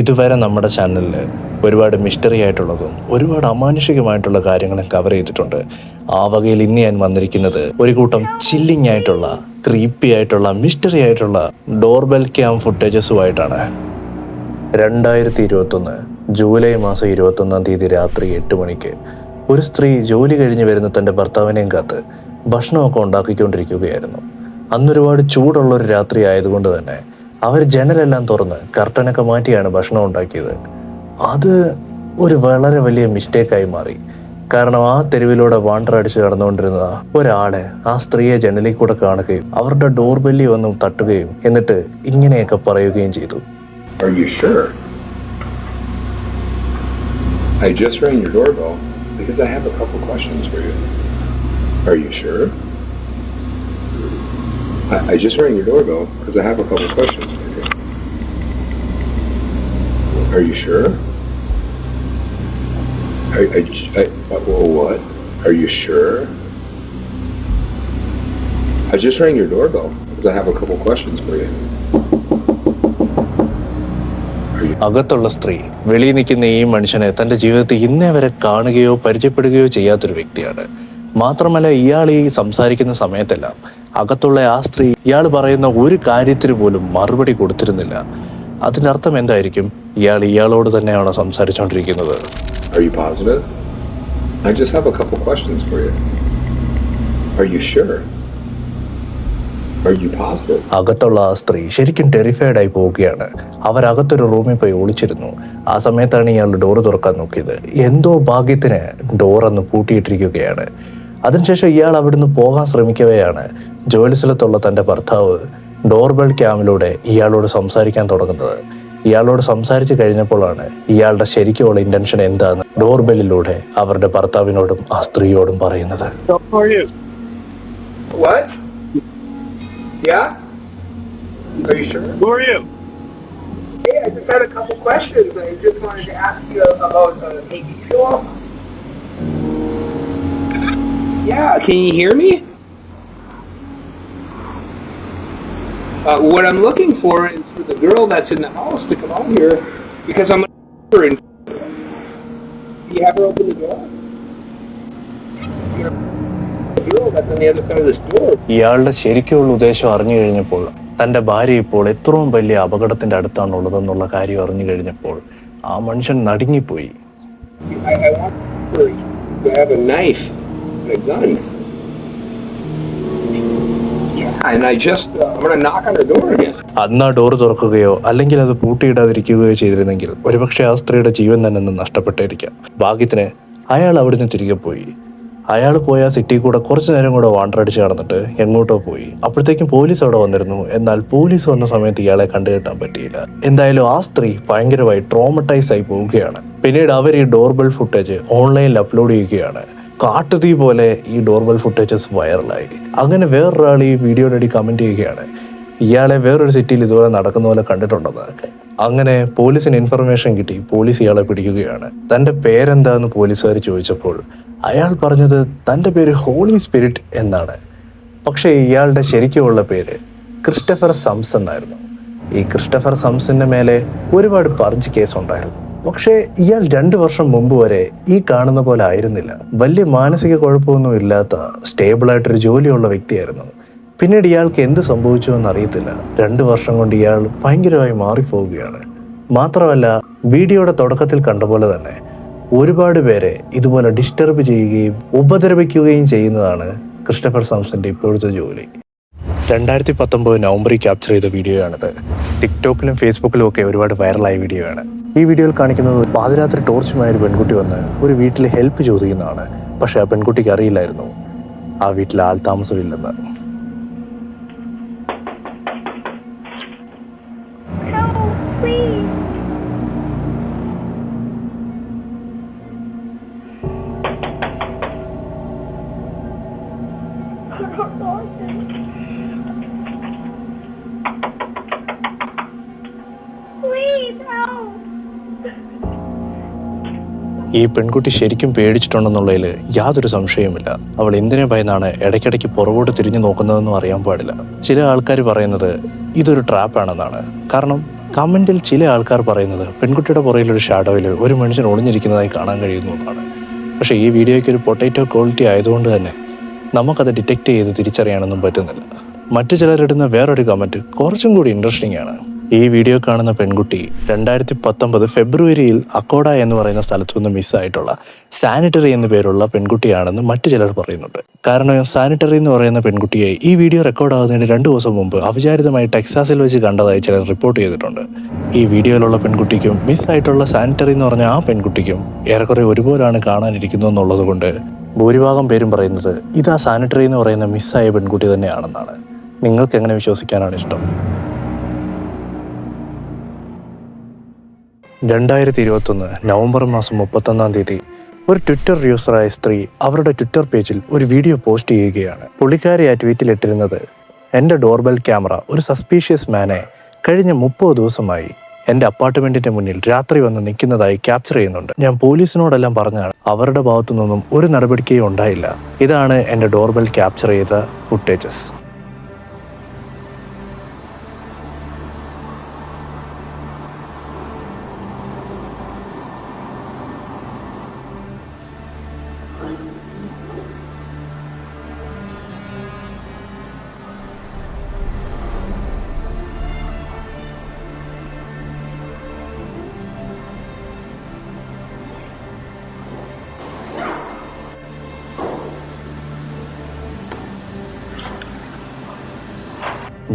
ഇതുവരെ നമ്മുടെ ചാനലിൽ ഒരുപാട് മിസ്റ്ററി ആയിട്ടുള്ളതും ഒരുപാട് അമാനുഷികമായിട്ടുള്ള കാര്യങ്ങളും കവർ ചെയ്തിട്ടുണ്ട്. ആ വകയിൽ ഇന്ന് ഞാൻ വന്നിരിക്കുന്നത് ഒരു കൂട്ടം ചില്ലിങ് ആയിട്ടുള്ള ക്രീപ്പി ആയിട്ടുള്ള മിസ്റ്ററി ആയിട്ടുള്ള ഡോർബെൽ ക്യാം ഫുട്ടേജസുമായിട്ടാണ് രണ്ടായിരത്തി ഇരുപത്തൊന്ന് ജൂലൈ മാസം ഇരുപത്തൊന്നാം തീയതി രാത്രി എട്ട് മണിക്ക് ഒരു സ്ത്രീ ജോലി കഴിഞ്ഞ് വരുന്ന തന്റെ ഭർത്താവിനെയും കാത്ത് ഭക്ഷണമൊക്കെ ഉണ്ടാക്കിക്കൊണ്ടിരിക്കുകയായിരുന്നു. അന്നൊരുപാട് ചൂടുള്ള ഒരു രാത്രി ആയതുകൊണ്ട് തന്നെ അവർ ജനലെല്ലാം തുറന്ന് കർട്ടനൊക്കെ മാറ്റിയാണ് ഭക്ഷണം ഉണ്ടാക്കിയത് അത് ഒരു വളരെ വലിയ മിസ്റ്റേക്കായി മാറി കാരണം ആ തെരുവിലൂടെ വാണ്ടർ അടിച്ച് കടന്നുകൊണ്ടിരുന്ന ഒരാളെ ആ സ്ത്രീയെ ജനലിൽ കൂടെ കാണുകയും അവരുടെ ഡോർ ബെല്ലി വന്ന് തട്ടുകയും എന്നിട്ട് ഇങ്ങനെയൊക്കെ പറയുകയും ചെയ്തു? I just rang your doorbell because I have a couple questions for you. Are you sure? I, I just rang your doorbell because I have a couple questions. Are you sure? I, I, I, well, what? Are you sure? I just rang your doorbell because I have a couple questions for you. അകത്തുള്ള സ്ത്രീ വെളിയിൽ നിൽക്കുന്ന ഈ മനുഷ്യനെ തന്റെ ജീവിതത്തിൽ ഇന്നേ വരെ കാണുകയോ പരിചയപ്പെടുകയോ ചെയ്യാത്തൊരു വ്യക്തിയാണ് മാത്രമല്ല ഇയാൾ ഈ സംസാരിക്കുന്ന സമയത്തെല്ലാം അകത്തുള്ള ആ സ്ത്രീ ഇയാൾ പറയുന്ന ഒരു കാര്യത്തിന് പോലും മറുപടി കൊടുത്തിരുന്നില്ല. അതിനർത്ഥം അർത്ഥം എന്തായിരിക്കും? ഇയാൾ ഇയാളോട് തന്നെയാണോ സംസാരിച്ചുകൊണ്ടിരിക്കുന്നത് Are you positive? I just have a couple questions for you. Are you sure? Are അകത്തുള്ള ആ സ്ത്രീ ശരിക്കും ടെറിഫൈഡ് ആയി പോവുകയാണ്. അവരകത്തൊരു റൂമിൽ പോയി ഒളിച്ചിരുന്നു. ആ സമയത്താണ് ഇയാൾ ഡോറ് തുറക്കാൻ നോക്കിയത്. എന്തോ ഭാഗ്യത്തിന് ഡോറന്ന് പൂട്ടിയിട്ടിരിക്കുകയാണ്. അതിനുശേഷം ഇയാൾ അവിടുന്ന് പോകാൻ ശ്രമിക്കവെയാണ് ജോലി സ്ഥലത്തുള്ള തന്റെ ഭർത്താവ് ഡോർബെൽ ക്യാമിലൂടെ ഇയാളോട് സംസാരിക്കാൻ തുടങ്ങുന്നത് ഇയാളോട് സംസാരിച്ചു കഴിഞ്ഞപ്പോഴാണ് ഇയാളുടെ ശരിക്കുള്ള ഇന്റൻഷൻ എന്താന്ന് ഡോർബെല്ലിലൂടെ അവരുടെ ഭർത്താവിനോടും ആ സ്ത്രീയോടും പറയുന്നത് How are you? What? Yeah? Are you sure? Who are you? Hey, I just had a couple questions. I just wanted to ask you about uh, maybe Fuel. Yeah, can you hear me? Uh, what I'm looking for is for the girl that's in the house to come out here because I'm her in. You have her open the door? The girl that's on the other side of this door. ഇയാളുടെ ശരിക്കുള്ള ഉദ്ദേശം അറിഞ്ഞു കഴിഞ്ഞപ്പോൾ തന്റെ ഭാര്യ ഇപ്പോൾ എത്രയും വലിയ അപകടത്തിന്റെ അടുത്താണുള്ളതെന്നുള്ള കാര്യം അറിഞ്ഞു കഴിഞ്ഞപ്പോൾ ആ മനുഷ്യൻ നടുങ്ങിപ്പോയി I, I want her to have a knife done. uh, door again. അന്ന് ആ ഡോർ തുറക്കുകയോ അല്ലെങ്കിൽ അത് പൂട്ടിയിടാതിരിക്കുകയോ ചെയ്തിരുന്നെങ്കിൽ ഒരുപക്ഷെ ആ സ്ത്രീയുടെ ജീവൻ തന്നെ നഷ്ടപ്പെട്ടിരിക്കാം ഭാഗ്യത്തിന് അയാൾ അവിടുന്ന് തിരികെ പോയി. അയാൾ പോയ സിറ്റി കൂടെ കുറച്ച് നേരം കൂടെ വാണ്ടർ അടിച്ച് നടന്നിട്ട് എങ്ങോട്ടോ പോയി. അപ്പോഴത്തേക്കും പോലീസ് അവിടെ വന്നിരുന്നു. എന്നാൽ പോലീസ് വന്ന സമയത്ത് ഇയാളെ കണ്ടുകെട്ടാൻ പറ്റിയില്ല. എന്തായാലും ആ സ്ത്രീ ഭയങ്കരമായി ട്രോമറ്റൈസ് ആയി പോവുകയാണ്. പിന്നീട് അവർ ഈ ഡോർബെൽ ഫുട്ടേജ് ഓൺലൈനിൽ അപ്ലോഡ് ചെയ്യുകയാണ്. കാട്ടുതീ പോലെ ഈ ഡോർബൽ ഫുട്ടേജസ് വൈറലായി അങ്ങനെ വേറൊരാൾ ഈ വീഡിയോ അടി കമന്റ് ചെയ്യുകയാണ്. ഇയാളെ വേറൊരു സിറ്റിയിൽ ഇതുപോലെ നടക്കുന്ന പോലെ കണ്ടിട്ടുണ്ടെന്ന്. അങ്ങനെ പോലീസിന് ഇൻഫർമേഷൻ കിട്ടി. പോലീസ് ഇയാളെ പിടിക്കുകയാണ്. തന്റെ പേരെന്താന്ന് പോലീസുകാർ ചോദിച്ചപ്പോൾ അയാൾ പറഞ്ഞത് തന്റെ പേര് ഹോളി സ്പിരിറ്റ് എന്നാണ്. പക്ഷേ ഇയാളുടെ ശരിക്കുമുള്ള പേര് ക്രിസ്റ്റഫർ സംസ് എന്നായിരുന്നു. ഈ ക്രിസ്റ്റഫർ സംസിന്റെ മേലെ ഒരുപാട് പർജ് കേസ് ഉണ്ടായിരുന്നു. പക്ഷേ ഇയാൾ രണ്ടു വർഷം മുമ്പ് വരെ ഈ കാണുന്ന പോലെ ആയിരുന്നില്ല. വലിയ മാനസിക കുഴപ്പമൊന്നും ഇല്ലാത്ത സ്റ്റേബിളായിട്ടൊരു ജോലിയുള്ള വ്യക്തിയായിരുന്നു. പിന്നീട് ഇയാൾക്ക് എന്ത് സംഭവിച്ചു എന്ന് അറിയത്തില്ല. രണ്ടു വർഷം കൊണ്ട് ഇയാൾ ഭയങ്കരമായി മാറിപ്പോവുകയാണ്. മാത്രമല്ല വീഡിയോയുടെ തുടക്കത്തിൽ കണ്ട പോലെ തന്നെ ഒരുപാട് പേരെ ഇതുപോലെ ഡിസ്റ്റർബ് ചെയ്യുകയും ഉപദ്രവിക്കുകയും ചെയ്യുന്നതാണ് ക്രിസ്റ്റഫർ സാംസന്റെ ഇപ്പോഴത്തെ ജോലി. രണ്ടായിരത്തി പത്തൊമ്പത് നവംബറിൽ ക്യാപ്ചർ ചെയ്ത വീഡിയോയാണിത്. ടിക്ടോക്കിലും ഫേസ്ബുക്കിലും ഒക്കെ ഒരുപാട് വൈറലായ വീഡിയോ ആണ് ഈ വീഡിയോയിൽ കാണിക്കുന്നത് പാതിരാത്രി ടോർച്ചുമായി ഒരു പെൺകുട്ടി വന്ന് ഒരു വീട്ടിൽ ഹെൽപ്പ് ചോദിക്കുന്നതാണ്. പക്ഷെ ആ പെൺകുട്ടിക്ക് അറിയില്ലായിരുന്നു. ആ വീട്ടിൽ ആൾ താമസമില്ലെന്ന്. ഈ പെൺകുട്ടി ശരിക്കും പേടിച്ചിട്ടുണ്ടെന്നുള്ളതിൽ യാതൊരു സംശയവുമില്ല. അവൾ എന്തിനെ ഭയന്നാണ് ഇടയ്ക്കിടയ്ക്ക് പുറകോട്ട് തിരിഞ്ഞു നോക്കുന്നതെന്നും അറിയാൻ പാടില്ല. ചില ആൾക്കാർ പറയുന്നത് ഇതൊരു ട്രാപ്പാണെന്നാണ് കാരണം കമന്റിൽ ചില ആൾക്കാർ പറയുന്നത് പെൺകുട്ടിയുടെ പുറയിലൊരു ഷാഡോയിൽ ഒരു മനുഷ്യൻ ഒളിഞ്ഞിരിക്കുന്നതായി കാണാൻ കഴിയുന്നു എന്നാണ്. പക്ഷേ ഈ വീഡിയോയ്ക്ക് ഒരു പൊട്ടേറ്റോ ക്വാളിറ്റി ആയതുകൊണ്ട് തന്നെ നമുക്കത് ഡിറ്റക്റ്റ് ചെയ്ത് തിരിച്ചറിയാനൊന്നും പറ്റുന്നില്ല. മറ്റു ചിലരിടുന്ന വേറൊരു കമന്റ് കുറച്ചും കൂടി ഇൻട്രസ്റ്റിംഗ് ആണ്. ഈ വീഡിയോ കാണുന്ന പെൺകുട്ടി രണ്ടായിരത്തി പത്തൊമ്പത് ഫെബ്രുവരിയിൽ അക്കോഡ എന്ന് പറയുന്ന സ്ഥലത്തു നിന്ന് മിസ്സായിട്ടുള്ള സാനിറ്ററി എന്ന പേരുള്ള പെൺകുട്ടിയാണെന്ന് മറ്റു ചിലർ പറയുന്നുണ്ട്. കാരണം സാനിറ്ററി എന്ന് പറയുന്ന പെൺകുട്ടിയെ ഈ വീഡിയോ റെക്കോർഡ് ആകുന്നതിന് രണ്ട് ദിവസം മുമ്പ് അവിചാരിതമായി ടെക്സാസിൽ വെച്ച് കണ്ടതായി ചിലർ റിപ്പോർട്ട് ചെയ്തിട്ടുണ്ട്. ഈ വീഡിയോയിലുള്ള പെൺകുട്ടിക്കും മിസ്സായിട്ടുള്ള സാനിറ്ററി എന്ന് പറഞ്ഞ ആ പെൺകുട്ടിക്കും ഏറെക്കുറെ ഒരുപോലാണ് കാണാനിരിക്കുന്നു എന്നുള്ളത് കൊണ്ട് ഭൂരിഭാഗം പേരും പറയുന്നത് ഇത് ആ സാനിറ്ററി എന്ന് പറയുന്ന മിസ്സായ പെൺകുട്ടി തന്നെയാണെന്നാണ്. നിങ്ങൾക്ക് എങ്ങനെ വിശ്വസിക്കാനാണ് ഇഷ്ടം? രണ്ടായിരത്തി ഇരുപത്തൊന്ന് നവംബർ മാസം മുപ്പത്തൊന്നാം തീയതി ഒരു ട്വിറ്റർ യൂസറായ സ്ത്രീ അവരുടെ ട്വിറ്റർ പേജിൽ ഒരു വീഡിയോ പോസ്റ്റ് ചെയ്യുകയാണ്. പുള്ളിക്കാരി ആ ട്വീറ്റിലിട്ടിരുന്നത് എന്റെ ഡോർബെൽ ക്യാമറ ഒരു സസ്പീഷ്യസ് മാനെ കഴിഞ്ഞ മുപ്പത് ദിവസമായി എന്റെ അപ്പാർട്ട്മെന്റിന്റെ മുന്നിൽ രാത്രി വന്ന് നിൽക്കുന്നതായി ക്യാപ്ചർ ചെയ്യുന്നുണ്ട്. ഞാൻ പോലീസിനോടെല്ലാം പറഞ്ഞാണ് അവരുടെ ഭാഗത്തു നിന്നും ഒരു നടപടിക്കുകയും ഉണ്ടായില്ല. ഇതാണ് എന്റെ ഡോർബെൽ ക്യാപ്ചർ ചെയ്ത ഫുട്ടേജസ്.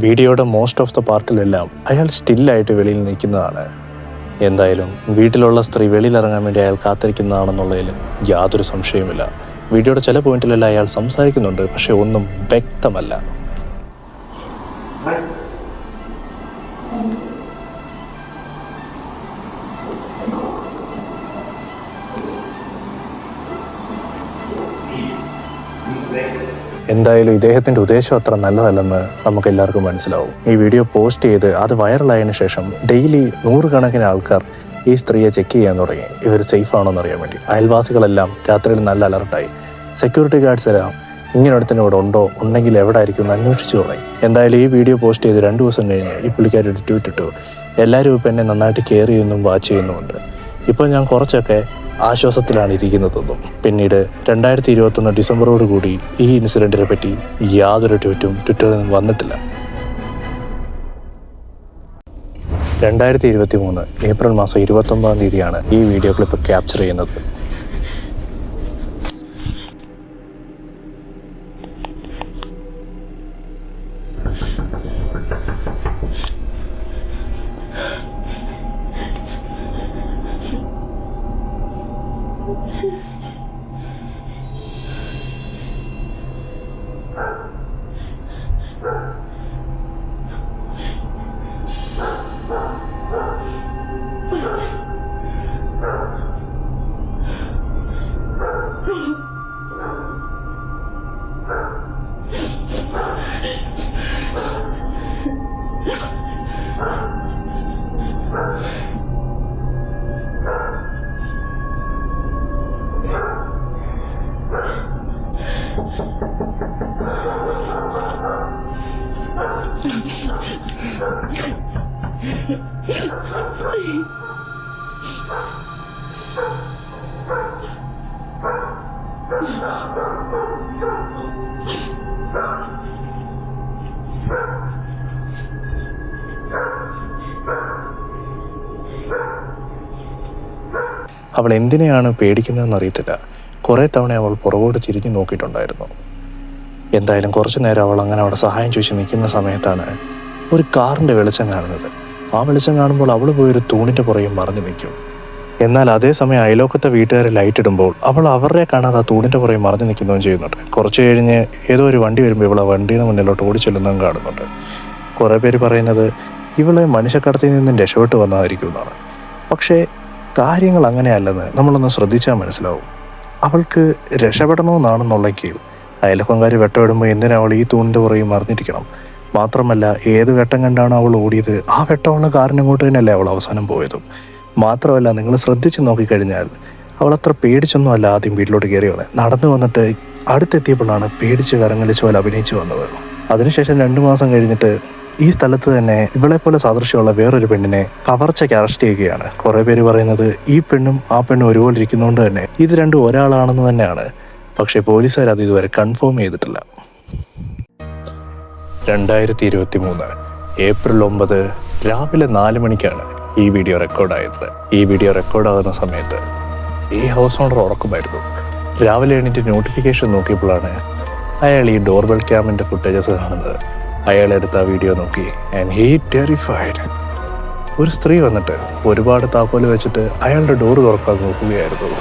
വീഡിയോയുടെ മോസ്റ്റ് ഓഫ് ദ പാർട്ടിലെല്ലാം അയാൾ സ്റ്റില്ലായിട്ട് വെളിയിൽ നിൽക്കുന്നതാണ്. എന്തായാലും വീട്ടിലുള്ള സ്ത്രീ വെളിയിലിറങ്ങാൻ വേണ്ടി അയാൾ കാത്തിരിക്കുന്നതാണെന്നുള്ളതിൽ യാതൊരു സംശയവുമില്ല. വീഡിയോയുടെ ചില പോയിന്റിലെല്ലാം അയാൾ സംസാരിക്കുന്നുണ്ട് പക്ഷെ ഒന്നും വ്യക്തമല്ല. എന്തായാലും ഇദ്ദേഹത്തിന്റെ ഉദ്ദേശം അത്ര നല്ലതല്ലെന്ന് നമുക്ക് എല്ലാവർക്കും മനസ്സിലാവും. ഈ വീഡിയോ പോസ്റ്റ് ചെയ്ത് അത് വൈറലായതിനു ശേഷം ഡെയിലി നൂറുകണക്കിന് ആൾക്കാർ ഈ സ്ത്രീയെ ചെക്ക് ചെയ്യാൻ തുടങ്ങി. ഇവർ സേഫ് ആണോ എന്ന് അറിയാൻ വേണ്ടി. അയൽവാസികളെല്ലാം രാത്രിയിൽ നല്ല അലർട്ടായി. സെക്യൂരിറ്റി ഗാർഡ്സ് എല്ലാം ഇങ്ങനെ ഒരുത്തനും ഇവിടെ ഉണ്ടോ? ഉണ്ടെങ്കിൽ എവിടെ ആയിരിക്കും എന്ന് അന്വേഷിച്ചു തുടങ്ങി. എന്തായാലും ഈ വീഡിയോ പോസ്റ്റ് ചെയ്ത് രണ്ട് ദിവസം കഴിഞ്ഞ് ഈ പുള്ളിക്കാരി ട്വീറ്റ് ഇട്ടു. എല്ലാവരും ഇപ്പം എന്നെ നന്നായിട്ട് കെയർ ചെയ്യുന്നു വാച്ച് ചെയ്യുന്നുമുണ്ട്. ഇപ്പോൾ ഞാൻ കുറച്ചൊക്കെ ആശ്വാസത്തിലാണ് ഇരിക്കുന്നതെന്നും പിന്നീട് രണ്ടായിരത്തി ഇരുപത്തൊന്ന് ഡിസംബറോട് കൂടി ഈ ഇൻസിഡന്റിനെ പറ്റി യാതൊരു ട്വീറ്റും ട്വിറ്ററിൽ നിന്ന് വന്നിട്ടില്ല. രണ്ടായിരത്തി ഇരുപത്തി മൂന്ന് ഏപ്രിൽ മാസം ഇരുപത്തൊമ്പതാം തീയതിയാണ് ഈ വീഡിയോ ക്ലിപ്പ് ക്യാപ്ചർ ചെയ്യുന്നത്. അവൾ എന്തിനെയാണ് പേടിക്കുന്നതെന്ന് അറിയത്തില്ല കുറേ തവണ അവൾ പുറകോട്ട് ചിരിഞ്ഞു നോക്കിയിട്ടുണ്ടായിരുന്നു. എന്തായാലും കുറച്ചു നേരം അവൾ അങ്ങനെ അവിടെ സഹായം ചോദിച്ച് നിൽക്കുന്ന സമയത്താണ് ഒരു കാറിന്റെ വെളിച്ചം കാണുന്നത്. ആ വെളിച്ചം കാണുമ്പോൾ അവൾ പോയൊരു ഒരു തൂണിന്റെ പുറകെ മറിഞ്ഞു നിൽക്കും. എന്നാൽ അതേസമയം അയലോക്കത്തെ വീട്ടുകാരെ ലൈറ്റ് ഇടുമ്പോൾ അവൾ അവരുടെ കാണാതെ ആ തൂണിന്റെ പുറകെ മറഞ്ഞു നിൽക്കുന്നതും ചെയ്യുന്നുണ്ട്. കുറച്ച് കഴിഞ്ഞ് ഏതോ ഒരു വണ്ടി വരുമ്പോൾ ഇവൾ ആ വണ്ടിയുടെ മുന്നിലോട്ട് ഓടിച്ചെല്ലുന്നതും കാണുന്നുണ്ട്. കുറേ പേര് പറയുന്നത് ഇവളെ മനുഷ്യക്കടത്തിൽ നിന്നും രക്ഷപ്പെട്ട് വന്നതായിരിക്കും എന്നാണ്. പക്ഷേ കാര്യങ്ങൾ അങ്ങനെയല്ലെന്ന് നമ്മളൊന്ന് ശ്രദ്ധിച്ചാൽ മനസ്സിലാവും. അവൾക്ക് രക്ഷപ്പെടണമെന്നാണെന്നുള്ളെങ്കിൽ അയലക്കൊങ്കാർ വെട്ടമിടുമ്പോൾ എന്തിനാ അവൾ ഈ തൂണിന്റെ പുറകെ മറിഞ്ഞിരിക്കണം? മാത്രമല്ല ഏത് വെട്ടം കണ്ടാണ് അവൾ ഓടിയത്? ആ വെട്ടമുള്ള കാറിന് കൊണ്ട് തന്നെയല്ലേ അവൾ അവസാനം പോയതും? മാത്രമല്ല നിങ്ങൾ ശ്രദ്ധിച്ച് നോക്കിക്കഴിഞ്ഞാൽ അവൾ അത്ര പേടിച്ചൊന്നും അല്ല ആദ്യം വീട്ടിലോട്ട് കയറി വന്നത് നടന്നു വന്നിട്ട് അടുത്തെത്തിയപ്പോഴാണ് പേടിച്ച് കരങ്ങലിച്ച് പോലെ അഭിനയിച്ചു വന്നത്. അതിനുശേഷം രണ്ട് മാസം കഴിഞ്ഞിട്ട് ഈ സ്ഥലത്ത് തന്നെ ഇവളെ പോലെ സാദൃശ്യമുള്ള വേറൊരു പെണ്ണിനെ കവർച്ചയ്ക്ക് അറസ്റ്റ് ചെയ്യുകയാണ്. കുറെ പേര് പറയുന്നത് ഈ പെണ്ണും ആ പെണ്ണും ഒരുപോലെ ഇരിക്കുന്നതുകൊണ്ട് തന്നെ ഇത് രണ്ടും ഒരാളാണെന്ന് തന്നെയാണ്. പക്ഷേ പോലീസുകാർ അത് ഇതുവരെ കൺഫേം ചെയ്തിട്ടില്ല. രണ്ടായിരത്തി ഇരുപത്തി മൂന്ന് ഏപ്രിൽ ഒമ്പത് രാവിലെ നാല് മണിക്കാണ് ഈ വീഡിയോ റെക്കോർഡായത് ഈ വീഡിയോ റെക്കോർഡാകുന്ന സമയത്ത് ഈ ഹൗസ് ഓണർ ഉറക്കുമായിരുന്നു. രാവിലെ എണീറ്റ് നോട്ടിഫിക്കേഷൻ നോക്കിയപ്പോഴാണ് അയാൾ ഈ ഡോർബെൽ ക്യാമിന്റെ ഫുട്ടേജസ് കാണുന്നത്. അയാൾ എടുത്ത ആ വീഡിയോ നോക്കി ആൻഡ് ഹീ ടെറിഫൈഡ് ഒരു സ്ത്രീ വന്നിട്ട് ഒരുപാട് താക്കോൽ വെച്ചിട്ട് അയാളുടെ ഡോറ് തുറക്കാൻ നോക്കുകയായിരുന്നു.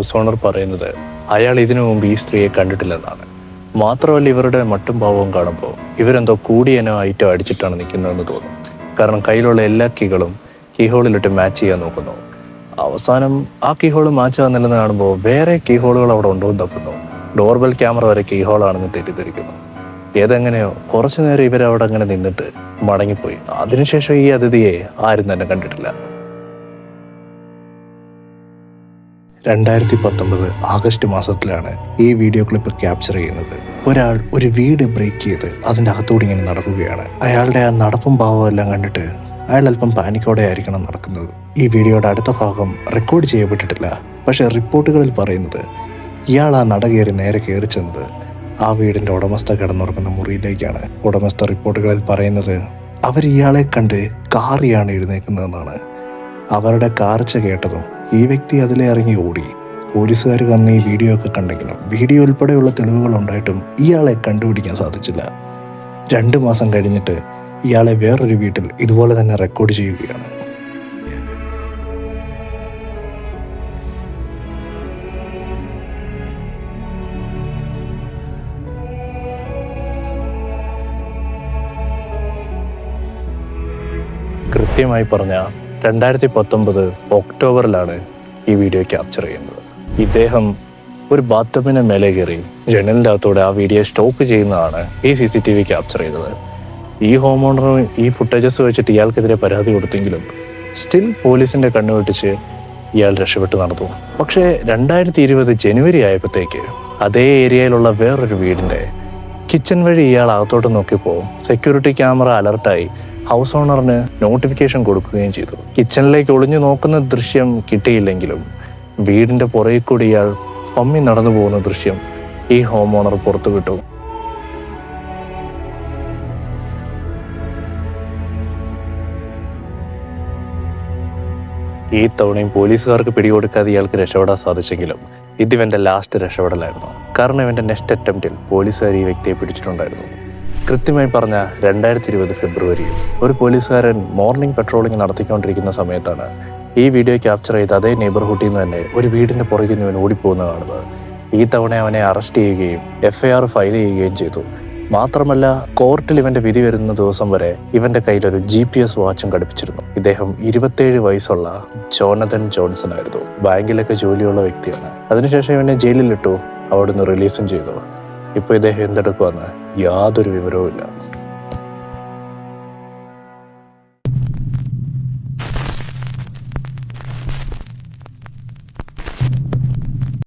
ഹൗസ് ഓണർ പറയുന്നത് അയാൾ ഇതിനു മുമ്പ് ഈ സ്ത്രീയെ കണ്ടിട്ടില്ലെന്നാണ്. മാത്രമല്ല ഇവരുടെ മട്ടും ഭാവവും കാണുമ്പോൾ ഇവരെന്തോ കൂടിയനോ ഐറ്റം അടിച്ചിട്ടാണ് നിൽക്കുന്നതെന്ന് തോന്നും. കാരണം കയ്യിലുള്ള എല്ലാ കീകളും കീഹോളിലിട്ട് മാച്ച് ചെയ്യാൻ നോക്കുന്നു. അവസാനം ആ കീഹോൾ മാച്ച് ആകുന്നില്ലെന്ന് കാണുമ്പോൾ വേറെ കീഹോളുകൾ അവിടെ ഉണ്ടോ എന്ന് തപ്പുന്നു ഡോർബെൽ ക്യാമറ വരെ കീഹോളാണെന്ന് തെറ്റിദ്ധരിക്കുന്നു. ഏതെങ്ങനെയോ കുറച്ചു നേരം ഇവരവിടെ അങ്ങനെ നിന്നിട്ട് മടങ്ങിപ്പോയി. അതിനുശേഷം ഈ അതിഥിയെ ആരും തന്നെ കണ്ടിട്ടില്ല. രണ്ടായിരത്തി പത്തൊമ്പത് ആഗസ്റ്റ് മാസത്തിലാണ് ഈ വീഡിയോ ക്ലിപ്പ് ക്യാപ്ചർ ചെയ്യുന്നത്. ഒരാൾ ഒരു വീട് ബ്രേക്ക് ചെയ്ത് അതിന്റെ അകത്തോടെ ഇങ്ങനെ നടക്കുകയാണ്. അയാളുടെ ആ നടപ്പും ഭാവവും എല്ലാം കണ്ടിട്ട് അയാൾ അല്പം പാനിക്കോടെ ആയിരിക്കണം നടക്കുന്നത്. ഈ വീഡിയോയുടെ അടുത്ത ഭാഗം റെക്കോർഡ് ചെയ്യപ്പെട്ടിട്ടില്ല. പക്ഷേ റിപ്പോർട്ടുകളിൽ പറയുന്നത് ഇയാൾ ആ നട കയറി നേരെ കയറി ചെന്നത് ആ വീടിന്റെ ഉടമസ്ഥ കിടന്നുറക്കുന്ന മുറിയിലേക്കാണ്. ഉടമസ്ഥ റിപ്പോർട്ടുകളിൽ പറയുന്നത് അവർ ഇയാളെ കണ്ട് കാറിയാണ് എഴുന്നേക്കുന്നതെന്നാണ് അവരുടെ കാർച്ച കേട്ടതും ഈ വ്യക്തി അതിലെ ഇറങ്ങി ഓടി. പോലീസുകാർ വന്ന് ഈ വീഡിയോ ഒക്കെ കണ്ടെങ്കിലും വീഡിയോ ഉൾപ്പെടെയുള്ള തെളിവുകൾ ഉണ്ടായിട്ടും ഇയാളെ കണ്ടുപിടിക്കാൻ സാധിച്ചില്ല. രണ്ട് മാസം കഴിഞ്ഞിട്ട് ഇയാളെ വേറൊരു വീട്ടിൽ ഇതുപോലെ തന്നെ റെക്കോർഡ് ചെയ്യുകയാണ്. കൃത്യമായി പറഞ്ഞ രണ്ടായിരത്തി പത്തൊമ്പത് ഒക്ടോബറിലാണ് ഈ വീഡിയോ ക്യാപ്ചർ ചെയ്യുന്നത്. ഇദ്ദേഹം ഒരു ബാത്ടബിന് മേലെ കയറി ജനലിന്റെ അകത്തൂടെ ആ വീഡിയോ സ്റ്റോക്ക് ചെയ്യുന്നതാണ് ഈ C C T V capture ചെയ്തത്. ഈ ഹോം ഓണർ ഈ ഫുട്ടേജസ് വെച്ചിട്ട് ഇയാൾക്കെതിരെ പരാതി കൊടുത്തെങ്കിലും സ്റ്റിൽ പോലീസിന്റെ കണ്ണു വെട്ടിച്ച് ഇയാൾ രക്ഷപ്പെട്ടു നടന്നു. പക്ഷേ രണ്ടായിരത്തി ഇരുപത് ജനുവരി ആയപ്പോഴത്തേക്ക് അതേ ഏരിയയിലുള്ള വേറൊരു വീടിന്റെ കിച്ചൺ വഴി ഇയാൾ അകത്തോട്ട് നോക്കിയപ്പോൾ സെക്യൂരിറ്റി ക്യാമറ അലർട്ടായി ഹൗസ് ഓണറിന് നോട്ടിഫിക്കേഷൻ കൊടുക്കുകയും ചെയ്തു. കിച്ചണിലേക്ക് ഒളിഞ്ഞു നോക്കുന്ന ദൃശ്യം കിട്ടിയില്ലെങ്കിലും വീടിന്റെ പുറകിൽ കൂടി ഇയാൾ പമ്മി നടന്നു പോകുന്ന ദൃശ്യം ഈ ഹോം ഓണർ പുറത്തുവിട്ടു ഈ തവണയും പോലീസുകാർക്ക് പിടികൊടുക്കാതെ ഇയാൾക്ക് രക്ഷപ്പെടാൻ സാധിച്ചെങ്കിലും ഇത് ഇവന്റെ ലാസ്റ്റ് രക്ഷപ്പെടലായിരുന്നു. കാരണം ഇവന്റെ നെക്സ്റ്റ് അറ്റംപ്റ്റിൽ പോലീസുകാർ ഈ വ്യക്തിയെ പിടിച്ചിട്ടുണ്ടായിരുന്നു. കൃത്യമായി പറഞ്ഞ രണ്ടായിരത്തി ഇരുപത് ഫെബ്രുവരിയിൽ ഒരു പോലീസുകാരൻ മോർണിംഗ് പെട്രോളിംഗ് നടത്തിക്കൊണ്ടിരിക്കുന്ന സമയത്താണ് ഈ വീഡിയോ ക്യാപ്ചർ ചെയ്ത് അതേ നെയ്ബർഹുഡിൽ നിന്ന് തന്നെ ഒരു വീടിന്റെ പുറകിൽ നിന്ന് ഇവൻ ഓടിപ്പോകുന്നത് കാണുന്നത്. ഈ തവണ അവനെ അറസ്റ്റ് ചെയ്യുകയും എഫ് ഐ ആർ ഫയൽ ചെയ്യുകയും ചെയ്തു. മാത്രമല്ല കോർട്ടിൽ ഇവന്റെ വിധി വരുന്ന ദിവസം വരെ ഇവന്റെ കയ്യിൽ ഒരു ജി പി എസ് വാച്ചും ഘടിപ്പിച്ചിരുന്നു. ഇദ്ദേഹം ഇരുപത്തേഴ് വയസ്സുള്ള ജോനതൻ ജോൺസൺ ആയിരുന്നു. ബാങ്കിലൊക്കെ ജോലിയുള്ള വ്യക്തിയാണ്. അതിനുശേഷം ഇവനെ ജയിലിലിട്ടു അവിടുന്ന് റിലീസും ചെയ്തു. ഇപ്പോൾ ഇദ്ദേഹം എന്തെടുക്കുമെന്ന് യാതൊരു വിവരവും ഇല്ല